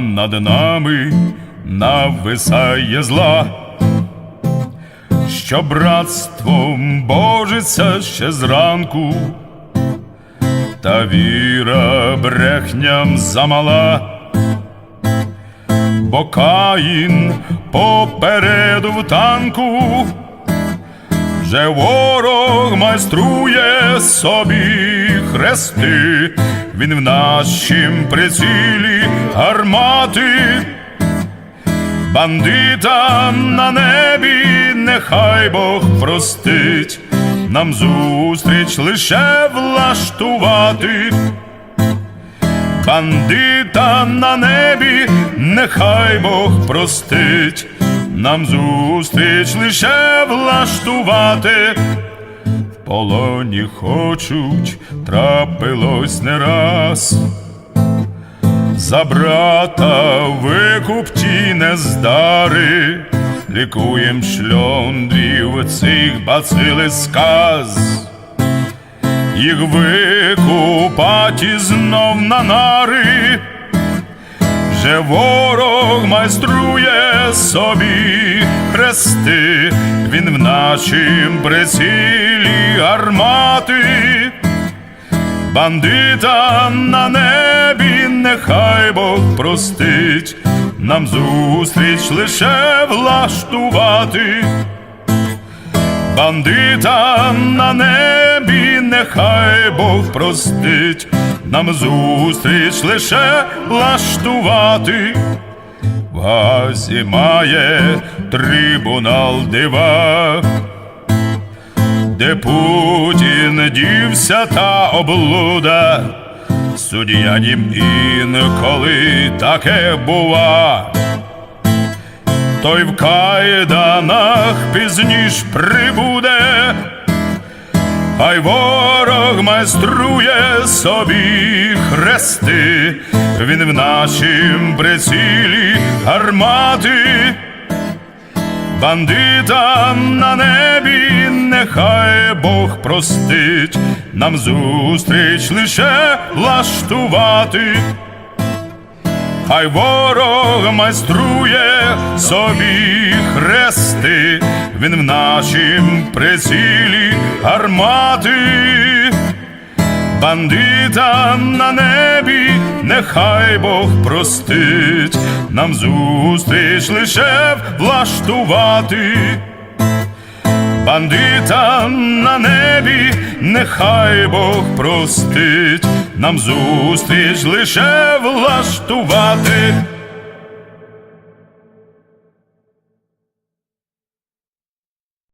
над нами нависає зла, що братством божиться ще зранку, та віра брехням замала, бо Каїн попереду в танку. Вже ворог майструє собі хрести, він в нашім прицілі гармати, бандита на небі, нехай Бог простить, нам зустріч лише влаштувати. Бандита на небі, нехай Бог простить, нам зустріч лише влаштувати. Полоні хочуть, трапилось не раз. За брата викуп ті нездари, лікуєм шльондрів цих бацили сказ їх викупать і знов на нари, вже ворог майструє собі хрести, він в нашім прицілі гармати, бандита на небі, нехай Бог простить, нам зустріч лише влаштувати. Бандита на небі, нехай Бог простить, нам зустріч лише влаштувати. В має трибунал дива, де Путін дівся та облуда, суддя нім інколи таке бува. Той в кайданах пізніш прибуде, хай ворог майструє собі хрести, він в нашім прицілі гармати, бандита на небі, нехай Бог простить, нам зустріч лише влаштувати. Хай ворог майструє собі хрести, він в нашім прицілі гармати, бандита на небі, нехай Бог простить, нам зустріч лише влаштувати. Бандита на небі, нехай Бог простить, нам зустріч лише влаштувати.